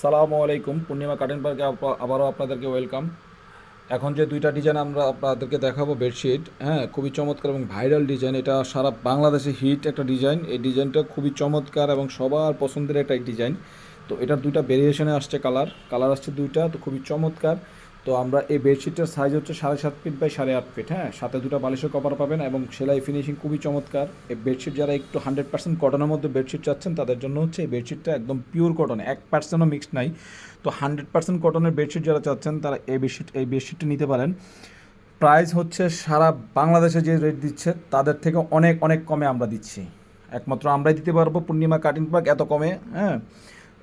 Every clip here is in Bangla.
সালামু আলাইকুম। পূর্ণিমা কার্টেন পার্কে আবারও আপনাদেরকে ওয়েলকাম। এখন যে দুইটা ডিজাইন আমরা আপনাদেরকে দেখাবো বেডশিট হ্যাঁ খুবই চমৎকার এবং ভাইরাল ডিজাইন। এটা সারা বাংলাদেশে হিট একটা ডিজাইন। এই ডিজাইনটা খুবই চমৎকার এবং সবার পছন্দের একটা ডিজাইন। তো এটার দুইটা ভেরিয়েশনে আসছে কালার কালার আসছে দুইটা, তো খুবই চমৎকার। তো আমরা এই বেডশিটটার সাইজ হচ্ছে সাড়ে সাত ফিট বাই সাড়ে আট ফিট হ্যাঁ? সাথে দুটো বালিশের কভার পাবেন এবং সেলাই ফিনিশিং খুবই চমৎকার। এই বেডশিট যারা একটু হান্ড্রেড পার্সেন্ট কটনের মধ্যে বেডশিট চাচ্ছেন, তাদের জন্য হচ্ছে এই বেডশিটটা একদম পিওর কটন এক পার্সেন্টও মিক্সড নাই। তো হান্ড্রেড পার্সেন্ট কটনের বেডশিট যারা চাচ্ছেন, তারা এই বেডশিট, এই বেডশিটটা নিতে পারেন। প্রাইস হচ্ছে সারা বাংলাদেশে যে রেট দিচ্ছে, তাদের থেকে অনেক অনেক কমে আমরা দিচ্ছি। একমাত্র আমরাই দিতে পারব পূর্ণিমা কাটিং পাক এত কমে হ্যাঁ?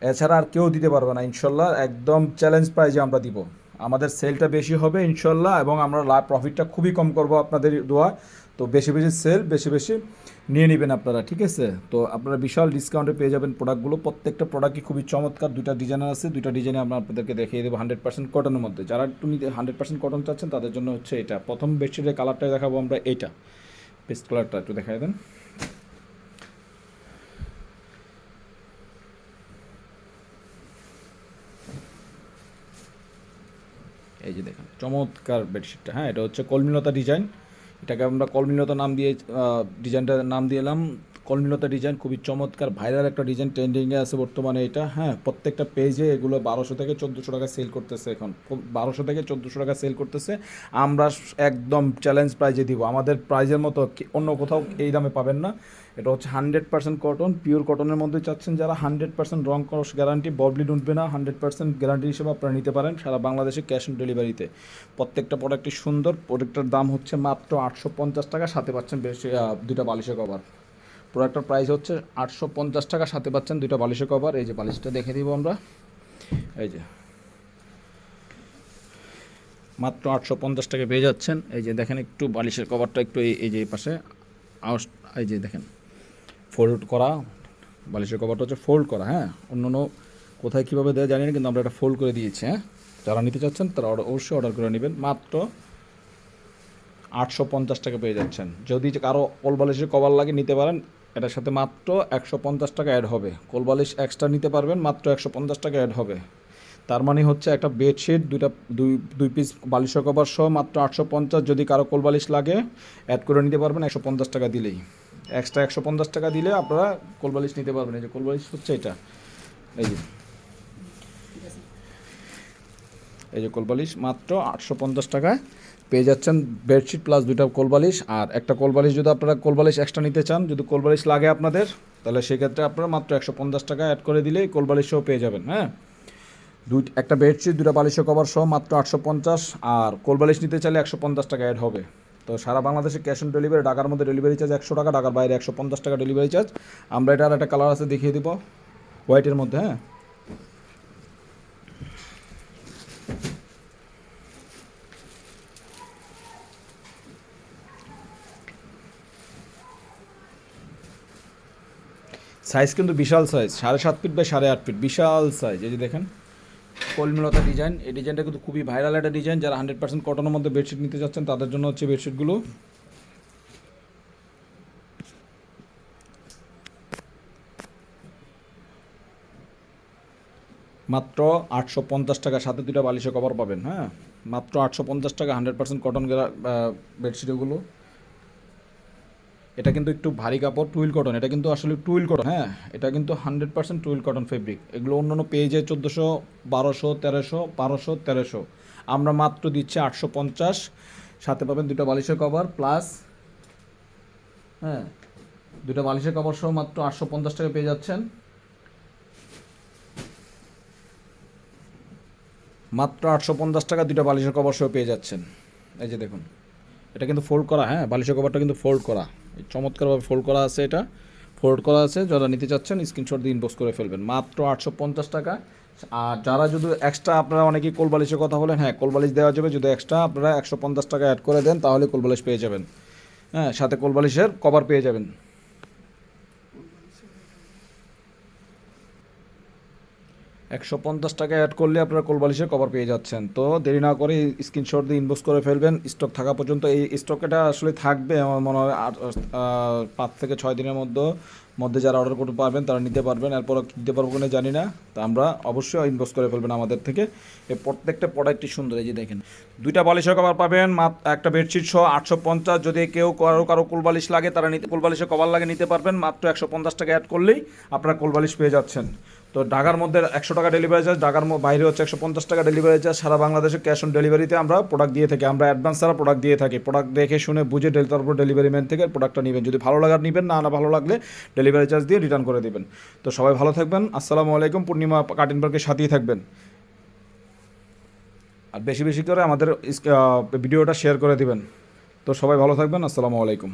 এছাড়া আর কেউ দিতে পারবে না, ইনশাল্লাহ। একদম চ্যালেঞ্জ প্রাইজে আমরা দিব। আমাদের সেলটা বেশি হবে, ইনশাল্লাহ, এবং আমরা লাভ প্রফিটটা খুবই কম করব আপনাদের দোয়া। তো বেশি বেশি সেল বেশি বেশি নিয়ে নেবেন আপনারা, ঠিক আছে? তো আপনারা বিশাল ডিসকাউন্টে পেয়ে যাবেন প্রোডাক্টগুলো প্রত্যেকটা প্রোডাক্টই খুবই চমৎকার, দুইটা ডিজাইনার আছে, দুইটা ডিজাইনে আমরা আপনাদেরকে দেখিয়ে দেবো হান্ড্রেড পার্সেন্ট কটনের মধ্যে। যারা নিতে হান্ড্রেড পার্সেন্ট কটন চাচ্ছেন, তাদের জন্য হচ্ছে এটা। প্রথম বেডশিটের কালারটা দেখাবো আমরা, এইটা। পেস্ট কালারটা একটু দেখাই দেন। এই যে দেখেন, চমৎকার বেডশিটটা হ্যাঁ এটা হচ্ছে কলমিলতা ডিজাইন এটাকে আমরা কলমিলতা নাম দিয়ে ডিজাইনটার নাম দিলাম কলমিলতা ডিজাইন খুবই চমৎকার ভাইরাল একটা ডিজাইন ট্রেন্ডিংয়ে আছে বর্তমানে এটা। হ্যাঁ প্রত্যেকটা পেজে এগুলো বারোশো থেকে চোদ্দোশো টাকা সেল করতেছে এখন। বারোশো থেকে চোদ্দোশো টাকা সেল করতেছে। আমরা একদম চ্যালেঞ্জ প্রাইজে দিব। আমাদের প্রাইজের মতো অন্য কোথাও এই দামে পাবেন না। এটা হচ্ছে হান্ড্রেড পার্সেন্ট কটন পিওর কটনের মধ্যে চাচ্ছেন যারা হান্ড্রেড পার্সেন্ট রং ক্রস গ্যারান্টি ববলি উঠবে না। হান্ড্রেড পার্সেন্ট গ্যারান্টি হিসেবে আপনারা নিতে পারেন সারা বাংলাদেশে ক্যাশ অন ডেলিভারিতে প্রত্যেকটা প্রোডাক্টই সুন্দর প্রোডাক্টের দাম হচ্ছে মাত্র আটশো পঞ্চাশ টাকা, সাথে পাচ্ছেন বেশি দুইটা বালিশের কভার প্রোডাক্টের প্রাইস হচ্ছে আটশো পঞ্চাশ টাকা, সাথে পাচ্ছেন দুইটা বালিশের কভার। এই যে বালিশটা দেখে দিব আমরা। এই যে। মাত্র আটশো পঞ্চাশ টাকা পেয়ে যাচ্ছেন। এই যে দেখেন একটু বালিশের কভারটা একটু এই যে পাশে। এই যে দেখেন ফোল্ড করা। বালিশের কভারটা হচ্ছে ফোল্ড করা হ্যাঁ? অন্য অন্য কোথায় কীভাবে দেওয়া জানি না, কিন্তু আমরা এটা ফোল্ড করে দিয়েছি হ্যাঁ? যারা নিতে চাচ্ছেন তারা অবশ্যই অর্ডার করে নেবেন। মাত্র আটশো পঞ্চাশ টাকা পেয়ে যাচ্ছেন। যদি কারও কোল বালিশের কভার লাগে, নিতে পারেন। এটার সাথে মাত্র একশো পঞ্চাশ টাকা অ্যাড হবে। কোলবালিশ এক্সট্রা নিতে পারবেন, মাত্র একশো পঞ্চাশ টাকা অ্যাড হবে। তার মানে হচ্ছে একটা বেডশিট দুইটা, দুই দুই পিস বালিশ কভার সহ মাত্র আটশো পঞ্চাশ, যদি কারও কোলবালিশ লাগে অ্যাড করে নিতে পারবেন একশো পঞ্চাশ টাকা দিলেই। এক্সট্রা একশো পঞ্চাশ টাকা দিলে আপনারা কোলবালিশ নিতে পারবেন। এই যে কোলবালিশ হচ্ছে এটা। এই যে এই যে কোলবালিশ, মাত্র আটশো পঞ্চাশ টাকায় পেয়ে যাচ্ছেন বেডশিট প্লাস দুইটা কোলবালিশ। আর একটা কোলবালিশ যদি আপনারা কোলবালিশ এক্সট্রা নিতে চান, যদি কোলবালিশ লাগে আপনাদের, তাহলে সেক্ষেত্রে আপনারা মাত্র একশো পঞ্চাশ টাকা অ্যাড করে দিলেই কোলবালিশ সহ পেয়ে যাবেন হ্যাঁ? দুই, একটা বেডশিট দুটা বালিশের কভার সহ মাত্র আটশো পঞ্চাশ, আর কোলবালিশ নিতে চাইলে একশো পঞ্চাশ টাকা অ্যাড হবে। তো সারা বাংলাদেশে ক্যাশ অন ডেলিভারি ঢাকার মধ্যে ডেলিভারি চার্জ একশো টাকা, ঢাকার বাইরে একশো পঞ্চাশ টাকা ডেলিভারি চার্জ আমরা এটার একটা কালার আছে দেখিয়ে দিব হোয়াইটের মধ্যে হ্যাঁ? সাইজ কিন্তু বিশাল সাইজ, সাড়ে সাত ফিট বাই সাড়ে আট ফিট, বিশাল সাইজ। এই যে দেখেন, কলমিলতা ডিজাইন এই ডিজাইনটা কিন্তু খুবই ভাইরাল একটা ডিজাইন যারা হান্ড্রেড পার্সেন্ট কটনের মধ্যে বেডশিট নিতে যাচ্ছেন, তাদের জন্য হচ্ছে বেডশিটগুলো মাত্র আটশো পঞ্চাশ টাকা, সাথে দুটা বালিশে কভার পাবেন হ্যাঁ? মাত্র আটশো পঞ্চাশ টাকা হান্ড্রেড পার্সেন্ট কটন বেডশিট এগুলো। এটা কিন্তু একটু ভারী কাপড়, টুইল কটন এটা কিন্তু আসলে টুইল কটন হ্যাঁ? এটা কিন্তু hundred percent twill cotton fabric এগুলো অন্য অন্য পেজে চোদ্দোশো, বারোশো, তেরোশো বারোশো, তেরোশো। আমরা মাত্র দিচ্ছি আটশো পঞ্চাশ। সাথে পাবেন দুটো বালিশের কভার প্লাস হ্যাঁ? দুটো বালিশের কভার সহ মাত্র আটশো পঞ্চাশ টাকা পেয়ে যাচ্ছেন। মাত্র আটশো পঞ্চাশ টাকা দুটো বালিশের কভার সহ পেয়ে যাচ্ছেন। এই যে দেখুন, এটা কিন্তু ফোল্ড করা হ্যাঁ? বালিশের কভারটা কিন্তু ফোল্ড করা। চমৎকারভাবে ফোল্ড করা আছে এটা। ফোল্ড করা আছে, যারা নিতে চাচ্ছেন স্ক্রিনশট দিয়ে ইনবক্স করে ফেলবেন। মাত্র আটশো পঞ্চাশ টাকা। আর যারা যদি এক্সট্রা আপনারা অনেকেই কোলবালিশের কথা বলেন হ্যাঁ কোলবালিশ দেওয়া যাবে। যদি এক্সট্রা আপনারা একশো পঞ্চাশ টাকা অ্যাড করে দেন, তাহলে কোলবালিশ পেয়ে যাবেন। হ্যাঁ সাথে কোলবালিশের কভার পেয়ে যাবেন। একশো পঞ্চাশ টাকা অ্যাড করলে আপনারা কোলবালিশের কভার পেয়ে যাচ্ছেন। তো দেরি না করে স্ক্রিনশট দিয়ে ইনবক্স করে ফেলবেন। স্টক থাকা পর্যন্ত এই স্টকটা আসলে থাকবে, আমার মনে হয় আট পাঁচ থেকে ছয় দিনের মধ্যে। মধ্যে যারা অর্ডার করতে পারবেন, তারা নিতে পারবেন। এরপর দিতে পারব কিনা জানি না। তা আমরা অবশ্যই ইনবক্স করে ফেলবেন আমাদের থেকে। এই প্রত্যেকটা প্রোডাক্টই সুন্দর, এই যে দেখেন। দুইটা বালিশের কভার পাবেন একটা বেডশিট সহ আটশো পঞ্চাশ। যদি কেউ কারও কারও কুল বালিশ লাগে, তারা নিতে, কুল বালিশের কভার লাগে নিতে পারবেন। মাত্র একশো পঞ্চাশ টাকা অ্যাড করলেই আপনারা কুল বালিশ পেয়ে যাচ্ছেন। তো ঢাকার মধ্যে একশো টাকা ডেলিভারি চার্জ ঢাকার বাইরে হচ্ছে একশো পঞ্চাশ টাকা ডেলিভারি চার্জ সারা বাংলাদেশে ক্যাশ অন ডেলিভারিতে আমরা প্রোডাক্ট দিয়ে থাকি। আমরা অ্যাডভান্স ছাড়া প্রোডাক্ট দিয়ে থাকি। প্রোডাক্ট দেখে শুনে বুঝে তারপর ডেলিভারি ম্যান থেকে প্রোডাক্টটা নেবেন। যদি ভালো লাগার, নেবেন। না না ভালো লাগলে ডেলিভারি চার্জ দিয়ে রিটার্ন করে দেবেন। তো সবাই ভালো থাকবেন। আসসালামু আলাইকুম। পূর্ণিমা কাটিনবার্গের সাথেই থাকবেন। আর বেশি বেশি করে আমাদের ভিডিওটা শেয়ার করে দিবেন। তো সবাই ভালো থাকবেন। আসসালামু আলাইকুম।